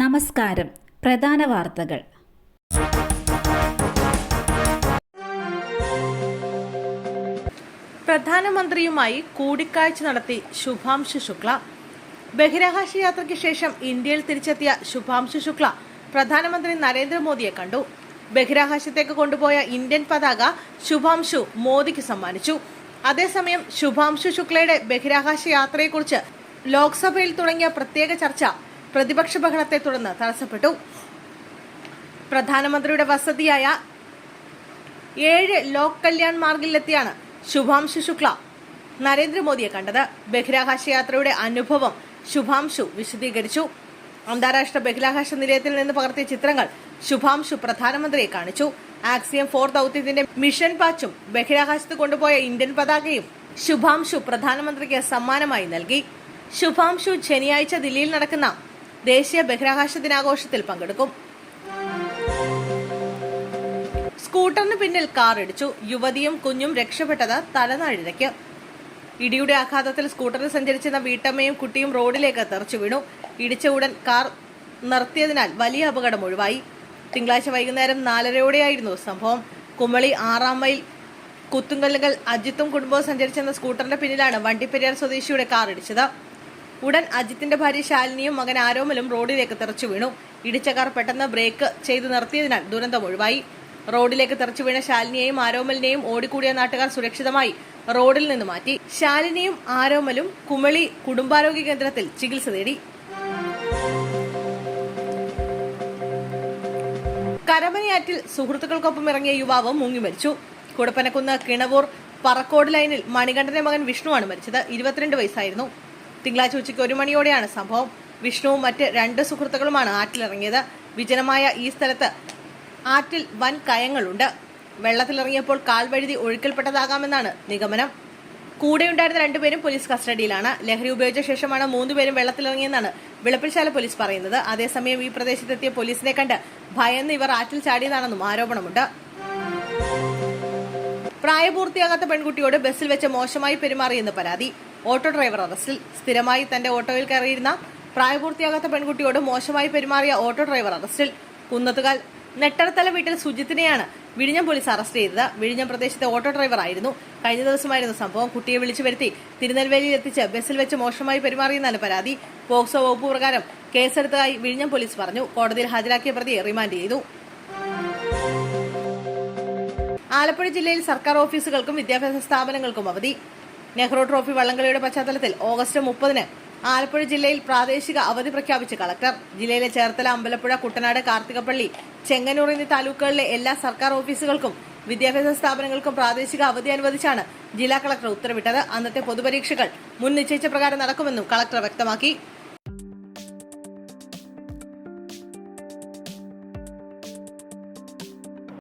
നമസ്കാരം. പ്രധാന വാർത്തകൾ. പ്രധാനമന്ത്രിയുമായി കൂടിക്കാഴ്ച നടത്തി ശുഭാംശു ശുക്ല. ബഹിരാകാശ യാത്രയ്ക്ക് ശേഷം ഇന്ത്യയിൽ തിരിച്ചെത്തിയ ശുഭാംശു ശുക്ല പ്രധാനമന്ത്രി നരേന്ദ്രമോദിയെ കണ്ടു. ബഹിരാകാശത്തേക്ക് കൊണ്ടുപോയ ഇന്ത്യൻ പതാക ശുഭാംശു മോദിക്ക് സമ്മാനിച്ചു. അതേസമയം ശുഭാംശു ശുക്ലയുടെ ബഹിരാകാശ യാത്രയെക്കുറിച്ച് ലോക്സഭയിൽ തുടങ്ങിയ പ്രത്യേക ചർച്ച പ്രതിപക്ഷ ബഹളത്തെ തുടർന്ന് തടസ്സപ്പെട്ടു. പ്രധാനമന്ത്രിയുടെ വസതിയായ ഏഴ് ലോക് കല്യാൺ മാർഗിലെത്തിയാണ് ശുഭാംശു ശുക്ല നരേന്ദ്രമോദിയെ കണ്ടത്. ബഹിരാകാശ യാത്രയുടെ അനുഭവം ശുഭാംശു വിശദീകരിച്ചു. അന്താരാഷ്ട്ര ബഹിരാകാശ നിലയത്തിൽ നിന്ന് പകർത്തിയ ചിത്രങ്ങൾ ശുഭാംശു പ്രധാനമന്ത്രിയെ കാണിച്ചു. ആക്സിയം ഫോർ ദൌത്യത്തിന്റെ മിഷൻ പാച്ചും ബഹിരാകാശത്ത് കൊണ്ടുപോയ ഇന്ത്യൻ പതാകയും ശുഭാംശു പ്രധാനമന്ത്രിക്ക് സമ്മാനമായി നൽകി. ശുഭാംശു ശനിയാഴ്ച ദില്ലിയിൽ നടക്കുന്ന ദേശീയ ബഹിരാകാശ ദിനാഘോഷത്തിൽ പങ്കെടുക്കും. സ്കൂട്ടറിന് പിന്നിൽ കാർ ഇടിച്ചു. യുവതിയും കുഞ്ഞും രക്ഷപ്പെട്ടത് തലനാഴിരയ്ക്ക് ഇടിയുടെ ആഘാതത്തിൽ സ്കൂട്ടറിൽ സഞ്ചരിച്ചിരുന്ന വീട്ടമ്മയും കുട്ടിയും റോഡിലേക്ക് തെറിച്ചു വീണു. ഇടിച്ച ഉടൻ കാർ നിർത്തിയതിനാൽ വലിയ അപകടം ഒഴിവായി. തിങ്കളാഴ്ച വൈകുന്നേരം നാലരയോടെയായിരുന്നു സംഭവം. കുമളി ആറാം മൈൽ കുത്തുങ്കല്ലുകൾ അജിത്തും കുടുംബവും സഞ്ചരിച്ചെന്ന സ്കൂട്ടറിന്റെ പിന്നിലാണ് വണ്ടിപ്പെരിയാർ സ്വദേശിയുടെ കാർ ഇടിച്ചത്. ഉടൻ അജിത്തിന്റെ ഭാര്യ ശാലിനിയും മകൻ ആരോമലും റോഡിലേക്ക് തെറിച്ചു വീണു. ഇടിച്ച കാർ പെട്ടെന്ന് ബ്രേക്ക് ചെയ്തു നിർത്തിയതിനാൽ ദുരന്തം ഒഴിവായി. റോഡിലേക്ക് തെറിച്ചു വീണ ശാലിനിയെയും ആരോമലിനെയും ഓടിക്കൂടിയ നാട്ടുകാർ സുരക്ഷിതമായി റോഡിൽ നിന്ന് മാറ്റി. ശാലിനിയും ആരോമലും കുമളി കുടുംബാരോഗ്യ കേന്ദ്രത്തിൽ ചികിത്സ തേടി കരമനയാറ്റിൽ സുഹൃത്തുക്കൾക്കൊപ്പം ഇറങ്ങിയ യുവാവ് മുങ്ങി മരിച്ചു. കുടപ്പനക്കുന്ന് കിണവൂർ പറക്കോട് ലൈനിൽ മണികണ്ഠന്റെ മകൻ വിഷ്ണുവാണ് മരിച്ചത്. ഇരുപത്തിരണ്ട് വയസ്സായിരുന്നു. തിങ്കളാഴ്ച ഉച്ചയ്ക്ക് ഒരു മണിയോടെയാണ് സംഭവം. വിഷ്ണുവും മറ്റ് രണ്ട് സുഹൃത്തുക്കളുമാണ് ആറ്റിലിറങ്ങിയത്. വിജനമായ ഈ സ്ഥലത്ത് ആറ്റിൽ വൻ കയങ്ങളുണ്ട്. വെള്ളത്തിലിറങ്ങിയപ്പോൾ കാൽ വഴുതി ഒഴുക്കിൽപ്പെട്ടതാകാമെന്നാണ് നിഗമനം. കൂടെയുണ്ടായിരുന്ന രണ്ടുപേരും പോലീസ് കസ്റ്റഡിയിലാണ്. ലഹരി ഉപയോഗിച്ച ശേഷമാണ് മൂന്നുപേരും വെള്ളത്തിലിറങ്ങിയെന്നാണ് വിളപ്പിൽശാല പോലീസ് പറയുന്നത്. അതേസമയം ഈ പ്രദേശത്തെത്തിയ പോലീസിനെ കണ്ട് ഭയന്ന് ഇവർ ആറ്റിൽ ചാടിയതാണെന്നും ആരോപണമുണ്ട്. പ്രായപൂർത്തിയാകാത്ത പെൺകുട്ടിയോട് ബസ്സിൽ വെച്ച് മോശമായി പെരുമാറിയെന്ന് പരാതി. ഓട്ടോ ഡ്രൈവർ അറസ്റ്റിൽ സ്ഥിരമായി തന്റെ ഓട്ടോയിൽ കയറിയിരുന്ന പ്രായപൂർത്തിയാകാത്ത പെൺകുട്ടിയോട് മോശമായി പെരുമാറിയ ഓട്ടോ ഡ്രൈവർ അറസ്റ്റിൽ കുന്നത്തുകാൽ നെട്ടടത്തല വീട്ടിൽ സുജിത്തിനെയാണ് വിഴിഞ്ഞം പോലീസ് അറസ്റ്റ് ചെയ്തത്. വിഴിഞ്ഞം പ്രദേശത്തെ ഓട്ടോ ഡ്രൈവർ ആയിരുന്നു കഴിഞ്ഞ ദിവസമായിരുന്നു സംഭവം. കുട്ടിയെ വിളിച്ചു വരുത്തി തിരുനെൽവേലിയിൽ എത്തിച്ച് ബസ്സിൽ വെച്ച് മോശമായി പെരുമാറിയെന്നാണ് പരാതി. പോക്സോ വകുപ്പ് പ്രകാരം കേസെടുത്തതായി വിഴിഞ്ഞം പോലീസ് പറഞ്ഞു. കോടതിയിൽ ഹാജരാക്കിയ പ്രതിയെ റിമാൻഡ് ചെയ്തു. ആലപ്പുഴ ജില്ലയിൽ സർക്കാർ ഓഫീസുകൾക്കും വിദ്യാഭ്യാസ സ്ഥാപനങ്ങൾക്കും അവധി. നെഹ്റു ട്രോഫി വള്ളംകളിയുടെ പശ്ചാത്തലത്തിൽ ഓഗസ്റ്റ് മുപ്പതിന് ആലപ്പുഴ ജില്ലയിൽ പ്രാദേശിക അവധി പ്രഖ്യാപിച്ച കളക്ടർ. ജില്ലയിലെ ചേർത്തല അമ്പലപ്പുഴ കുട്ടനാട് കാർത്തികപ്പള്ളി ചെങ്ങന്നൂർ എന്നീ താലൂക്കുകളിലെ എല്ലാ സർക്കാർ ഓഫീസുകൾക്കും വിദ്യാഭ്യാസ സ്ഥാപനങ്ങൾക്കും പ്രാദേശിക അവധി അനുവദിച്ചാണ് ജില്ലാ കളക്ടർ ഉത്തരവിട്ടത്. അന്നത്തെ പൊതുപരീക്ഷകൾ മുൻ നിശ്ചയിച്ച പ്രകാരം നടക്കുമെന്നും കളക്ടർ വ്യക്തമാക്കി.